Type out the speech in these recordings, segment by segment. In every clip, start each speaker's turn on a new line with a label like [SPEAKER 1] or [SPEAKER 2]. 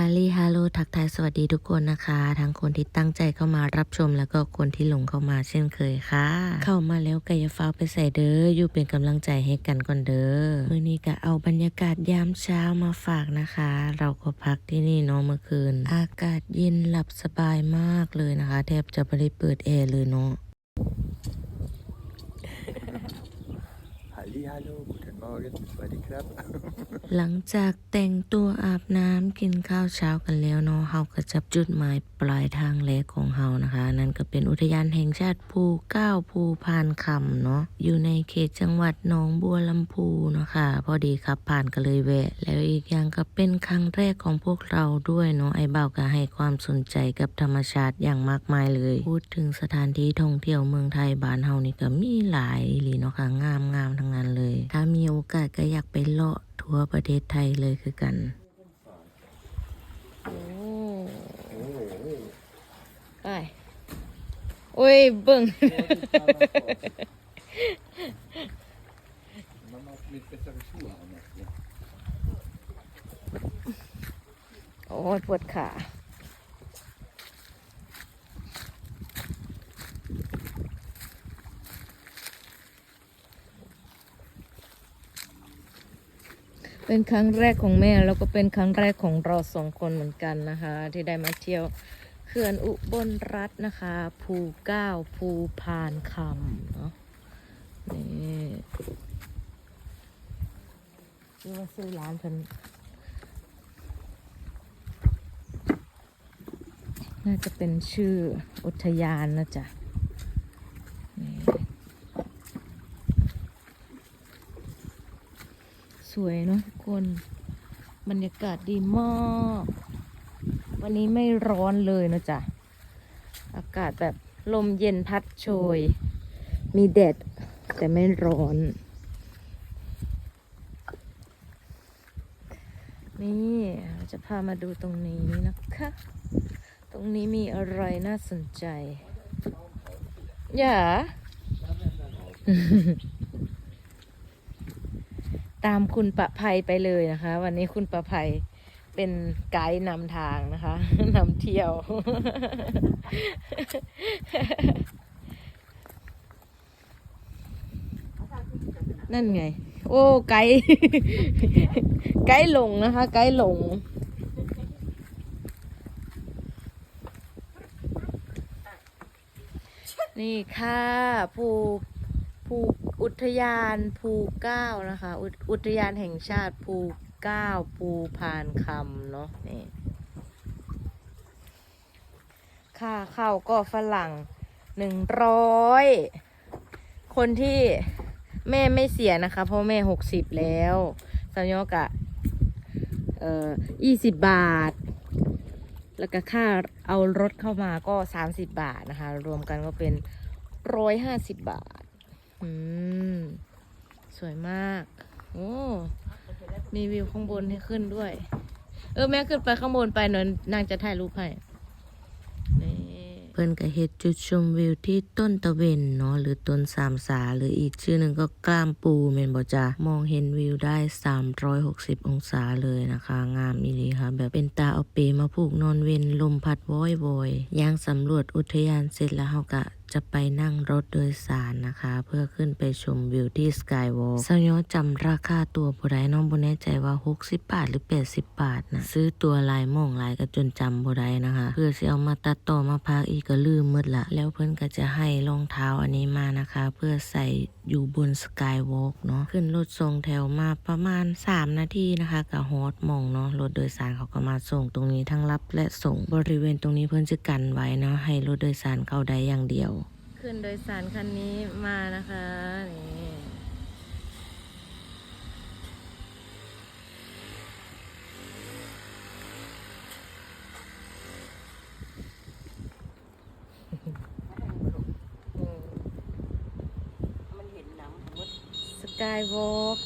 [SPEAKER 1] ฮาลีฮาโลทักทายสวัสดีทุกคนนะคะ ทั้งคนที่ตั้งใจเข้ามารับชมแล้วก็คนที่หลงเข้ามาเช่นเคยค่ะ เข้ามาแล้วกายฟ้าวไปใส่เด้ออยู่เป็นกำลังใจให้กันก่อนเด้อมื่อนี้ก็เอาบรรยากาศยามเช้ามาฝากนะคะ เราก็พักที่นี่เนาะเมื่อคืน อากาศเย็นหลับสบายมากเลยนะคะ แทบจะไม่ได้เปิดแอร์เลยเนาะ
[SPEAKER 2] Halli, Morgen, สวัสดีครับ
[SPEAKER 1] หลังจากแต่งตัวอาบน้ำกินข้าวเช้ากันแล้วเนาะเฮาก็จับจุดหมายปลายทางแรกของเฮานะคะ นั่นก็เป็นอุทยานแห่งชาติภูเก้าภูพานคำเนาะอยู่ในเขตจังหวัดหนองบัวลำพูนะคะ พอดีขับผ่านก็เลยแวะ แล้วอีกอย่างก็เป็นครั้งแรกของพวกเราด้วยเนาะไอ้เบาก็ให้ความสนใจกับธรรมชาติอย่างมากมายเลย พูดถึงสถานที่ท่องเที่ยวเมืองไทยบ้านเฮานี่ก็มีหลายหลีเนาะค่ะงามงามทั้งนั้นเลย ถ้ามีโอกาสก็อยากไปเลาะทั่วประเทศไทยเลยคือกันโอ้ไปโอ้ยเบิ่ง
[SPEAKER 2] Man har lite bessere Schuhe an. Ja.
[SPEAKER 1] โอ้ยปวดขา เป็นครั้งแรกของแม่แล้วก็เป็นครั้งแรกของเราสองคนเหมือนกันนะคะ ที่ได้มาเที่ยวเขื่อนอุบลรัฐนะคะ ภูเก้าภูพานคำเนาะนี่ชื่อว่าซื้อร้านเพิ่นน่าจะเป็นชื่ออุทยานนะจ๊ะนี่ส วยเนาะทุกคนบรรยากาศดีมาก วันนี้ไม่ร้อนเลยนะจ๊ะ อากาศแบบลมเย็นพัดโชย มีแดดแต่ไม่ร้อน นี่เราจะพามาดูตรงนี้นะคะ ตรงนี้มีอะไรน่าสนใจ อย่า ตามคุณประภัยไปเลยนะคะ วันนี้คุณประภัยเป็นไกด์นำทางนะคะนำเที่ยว นั่นไง โอ้ไกด์ไกด์หลงนะคะ ไกด์หลงนี่ค่ะภูภู อุทยานภูเก้านะคะอุอุทยานแห่งชาติภูเก้าภูพานคำเนาะนี่ค่าเข้าก็ฝรั่งหนึ่งร้อยคนที่แม่ไม่เสียนะคะเพราะแม่หกสิบแล้วสาวยกะเอ่อยี่สิบบาท แล้วก็ค่าเอารถเข้ามาก็30บาทนะคะ รวมกันก็เป็น150บาท อืม สวยมาก โอ้ มีวิวข้างบนให้ขึ้นด้วย เออ แม่ขึ้นไปข้างบนไปหน่อยนางจะถ่ายรูปให้เพิ่นก็เฮ็ดจุดชมวิวที่ต้นตะเวนเนาะหรือต้นสามสา หรืออีกชื่อหนึ่งก็กล้ามปูแม่นบ่จ้ะมองเห็นวิวได้ 360 องศาเลยนะคะ งามอีหลีค่ะ แบบเป็นตาเอาเปมาผูกนอนเวนลมพัดโว้อยโวยย่างสำรวจอุทยานเสร็จแล้วเฮาก็ จะไปนั่งรถโดยสารนะคะ เพื่อขึ้นไปชมวิวที่สกายวอล์กสัญญจำราคาตัวบ่ได้น้องบ่แน่ใจว่า 60 บาทหรือ 80 บาทนะซื้อตัวลายม่องลายก็จนจำบ่ได้นะคะ เพื่อสิเอามาตัดต่อมาพักอีกก็ลืมหมดละ แล้วเพิ่อนก็จะให้รองเท้าอันนี้มานะคะ เพื่อใส่อยู่บนสกายวอล์กเนาะขึ้นรถทรงแถวมาประมาณ 3 นาทีนะคะกับฮอตมองเนาะรถโดยสารเขาก็มาส่งตรงนี้ทั้งรับและส่งบริเวณตรงนี้เพิ่อนจะกันไว้เนาะให้รถโดยสารเข้าได้อย่างเดียว ขึ้นโดยสารคันนี้มานะคะนี่สกายวอล์ก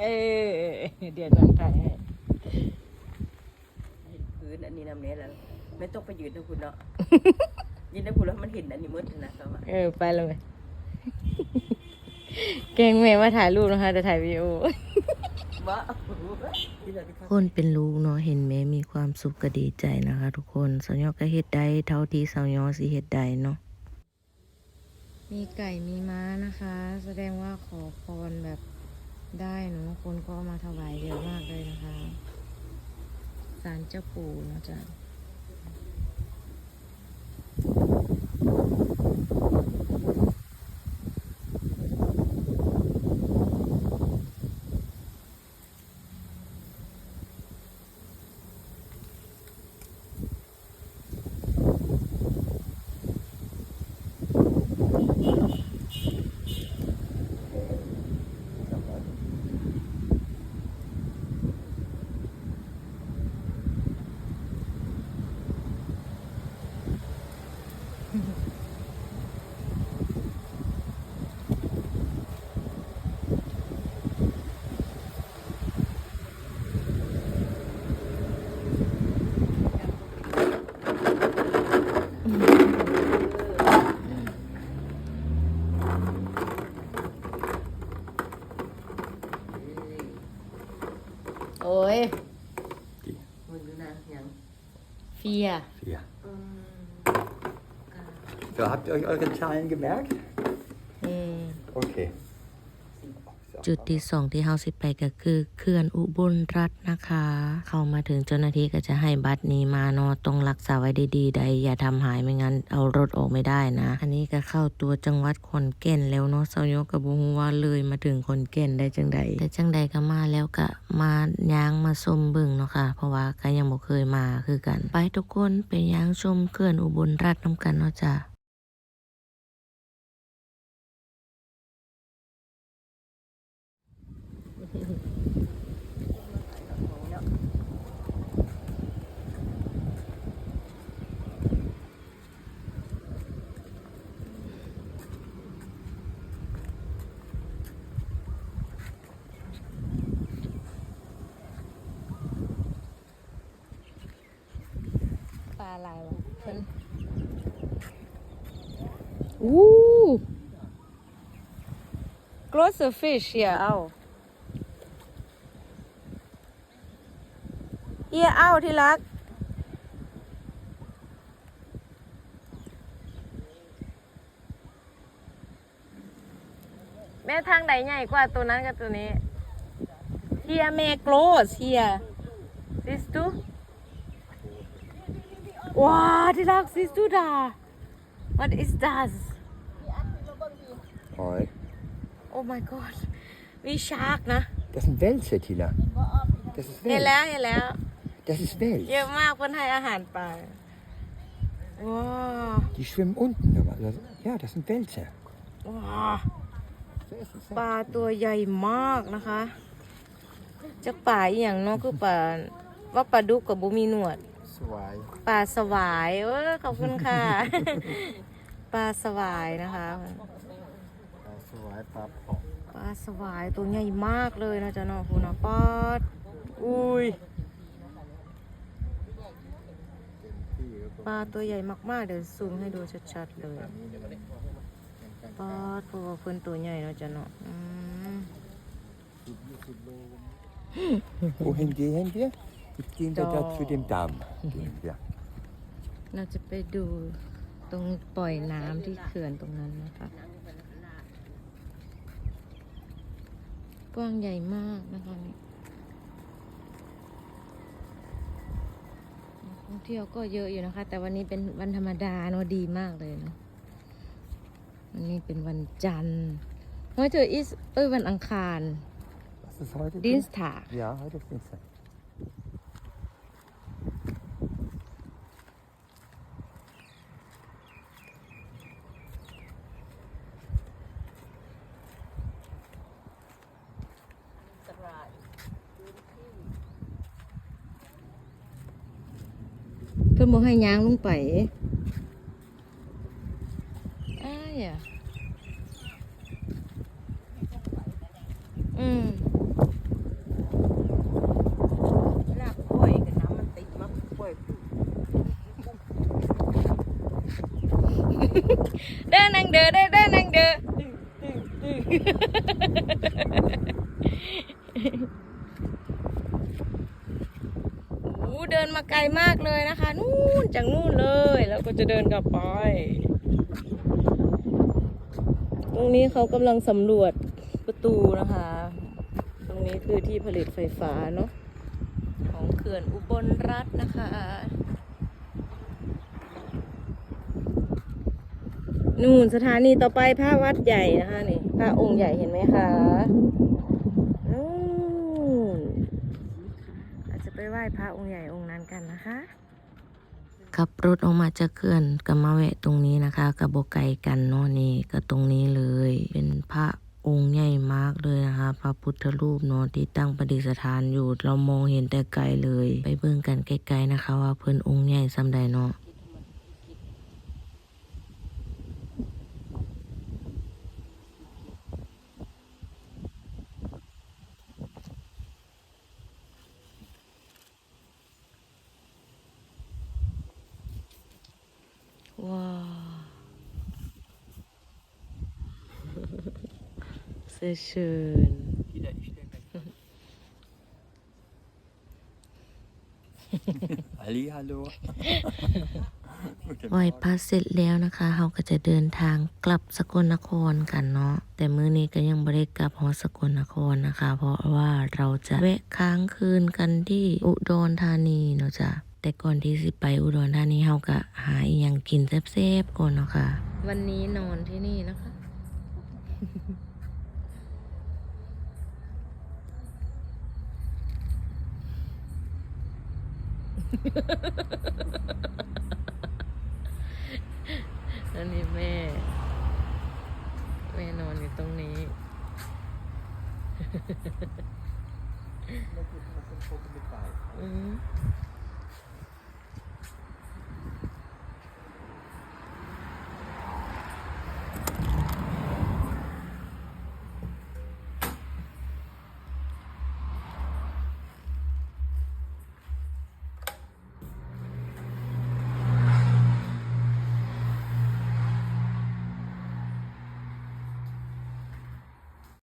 [SPEAKER 1] เออ เดี๋ยวนั่งถ่ายให้
[SPEAKER 3] พื้นอันนี้นำเนี้ยแล้วไม่ต้องไปยืนนะคุณเนาะยินได้พูดแล้วมันเห็นอันนี้มืดนะเขาว่า
[SPEAKER 1] เออไปเลยเก่งแม่มาถ่ายรูปนะคะแต่ถ่ายวีดีโอ
[SPEAKER 3] ว่าที่เราที่เขา
[SPEAKER 1] คนเป็นลูกเนาะเห็นแม่มีความสุขก็ดีใจนะคะ ทุกคนสัญญอก็เฮ็ดได้เท่าที่สัญญอสิเฮ็ดได้เนาะมีไก่มีม้านะคะ แสดงว่าขอพรแบบ ได้เนาะคนก็มาถวายเยอะมากเลยนะคะศาลเจ้าปู่นะจ๊ะ โอ้ย
[SPEAKER 3] มือดูนะยัง
[SPEAKER 1] เฟีย
[SPEAKER 2] Ja. So, habt ihr euch eure Zahlen gemerkt?
[SPEAKER 1] อืม
[SPEAKER 2] Okay.
[SPEAKER 1] จุดที่สองที่เฮาสิไปก็คือเขื่อนอุบลรัฐนะคะ เข้ามาถึงเจ้าหน้าที่ก็จะให้บัตรนี้มาเนาะต้องรักษาไว้ดีๆ ใดอย่าทำหายไม่งั้นเอารถออกไม่ได้นะ อันนี้ก็เข้าตัวจังหวัดขอนแก่นแล้วเนาะเซาโยกับบูฮูว่าเลยมาถึงขอนแก่นได้จังใดแต่จังใดก็มาแล้วก็มาย่างมาชมบิ่งเนาะค่ะ เพราะว่าก็ยังบ่เคยมาคือกัน ไปทุกคนไปย่างชมเขื่อนอุบลรัฐน้ำกันเนาะจ้ะ ปลาอะไรวะเพิ่นอู้ close the fish here เอา เอียเอาที่รัก แม่ทางใดใหญ่กว่าตัวนั้นกับตัวนี้ here แม่ close here this too ว้าที่รัก this too ดา what is that
[SPEAKER 2] Hoi.
[SPEAKER 1] oh my god มีชาร์กนะ
[SPEAKER 2] Das sind Wälze, Tina. Das ist
[SPEAKER 1] เห็น
[SPEAKER 2] Wels.
[SPEAKER 1] แล้วเห็นแล้ว
[SPEAKER 2] Das ist Wels.
[SPEAKER 1] เยอะมากเพื่อนให้อาหารปลาว้า
[SPEAKER 2] Die schwimmen unten. aber das- Ja, das sind Wälze.
[SPEAKER 1] ว้า
[SPEAKER 2] So ist es.
[SPEAKER 1] ปลาตัวใหญ่มากนะคะจากป่าอหย่างเนาะคือปลาว่าปลาดุกกับบุมีหนวด
[SPEAKER 2] Zwei.
[SPEAKER 1] ปลาสวายเออขอบคุณค่ะ ปลาสวายนะคะ
[SPEAKER 2] Zwei, Papphock.
[SPEAKER 1] ปลาสวายตัวใหญ่มากเลยนะจ๊ะเนาะคุณนะปอดอุ้ย ปลาตัวใหญ่มากๆ เดี๋ยวซูมให้ดูชัดๆเลยปอดเพราะว่าเพิ่นตัวใหญ่เนาะจ๊ะเนาะอืม
[SPEAKER 2] Wohin gehen wir? Jetzt gehen wir da
[SPEAKER 1] Da.
[SPEAKER 2] zu dem Damm. Gehen wir.
[SPEAKER 1] เราจะไปดูตรงปล่อยน้ำที่เขื่อนตรงนั้นนะคะกว้างใหญ่มากนะคะนี่นักท่อง เที่ยวก็เยอะอยู่นะคะ แต่วันนี้เป็นวันธรรมดาเนอะดีมากเลยเนอะวันนี้เป็นวันจันทร์เฮ้ยเธออิสเอ้ยวันอังคาร
[SPEAKER 2] Was ist heute?
[SPEAKER 1] ดินส
[SPEAKER 2] Dienstag?
[SPEAKER 1] ถา
[SPEAKER 2] Ja, heute ist Dienstag.
[SPEAKER 1] พิ่นบอกให้ย้างลงไปอ้ายอะอืม
[SPEAKER 3] เวลาปล่อยกับน้ำมันติดมาปล่อย
[SPEAKER 1] เดินนางเด้อเดินเดินนางเด้อโอ้เดินมาไกลมากเลยนะคะ นู่นจากนู่นเลย แล้วก็จะเดินกลับไป ตรงนี้เขากำลังสำรวจประตูนะคะ ตรงนี้คือที่ผลิตไฟฟ้าเนาะของเขื่อนอุบลรัฐนะคะ นู่นสถานีต่อไปพระวัดใหญ่นะคะนี่พระองค์ใหญ่เห็นไหมคะนู่นอาจจะไปไหว้พระองค์ใหญ่องค์นั้นกันนะคะ ขับรถออกมาจากเขื่อนก็มาแวะตรงนี้นะคะกับโบไก่กันเนาะนี่ก็ตรงนี้เลย เป็นพระองค์ใหญ่มากเลยนะคะ พระพุทธรูปเนาะที่ตั้งประดิษฐานอยู่ เรามองเห็นแต่ไกลเลย ไปเบิ่งกันไกลๆนะคะ ว่าเพิ่นองค์ใหญ่ซ้ำใดเนาะ sehr schön
[SPEAKER 2] Wieder, ich stelle mich. Halli, hallo.
[SPEAKER 1] ไหว้พระเสร็จแล้วนะคะเราก็จะเดินทางกลับสกลนครกันเนาะ แต่มื้อนี้ก็ยังไม่ได้กลับหอสกลนครนะคะ เพราะว่าเราจะแวะค้างคืนกันที่อุดรธานีเนาะจ้ะ แต่ก่อนที่สิไปอุดรธานีเราก็หาอหยังกินแซ่บๆก่อนเนาะค่ะ วันนี้นอนที่นี่นะคะ อันนี้แม่ แม่นอนอยู่ตรงนี้อืม